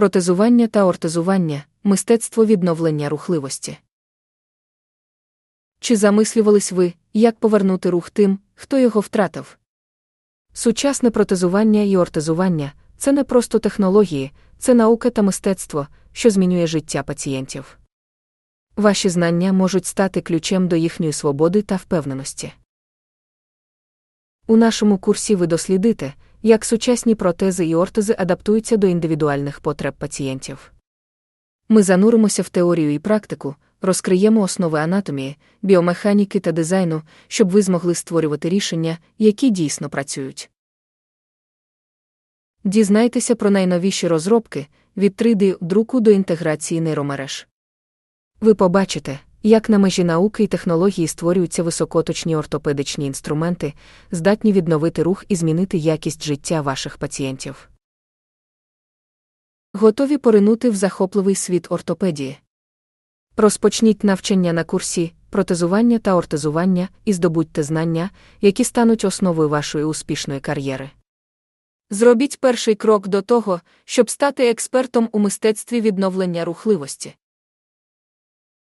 Протезування та ортезування мистецтво відновлення рухливості. Чи замислювались ви, як повернути рух тим, хто його втратив? Сучасне протезування і ортезування це не просто технології, це наука та мистецтво, що змінює життя пацієнтів. Ваші знання можуть стати ключем до їхньої свободи та впевненості. У нашому курсі ви дослідите, як сучасні протези і ортези адаптуються до індивідуальних потреб пацієнтів. Ми зануримося в теорію і практику, розкриємо основи анатомії, біомеханіки та дизайну, щоб ви змогли створювати рішення, які дійсно працюють. Дізнайтеся про найновіші розробки від 3D-друку до інтеграції нейромереж. Ви побачите, як на межі науки і технології створюються високоточні ортопедичні інструменти, здатні відновити рух і змінити якість життя ваших пацієнтів. Готові поринути в захопливий світ ортопедії. Розпочніть навчання на курсі протезування та ортезування і здобудьте знання, які стануть основою вашої успішної кар'єри. Зробіть перший крок до того, щоб стати експертом у мистецтві відновлення рухливості.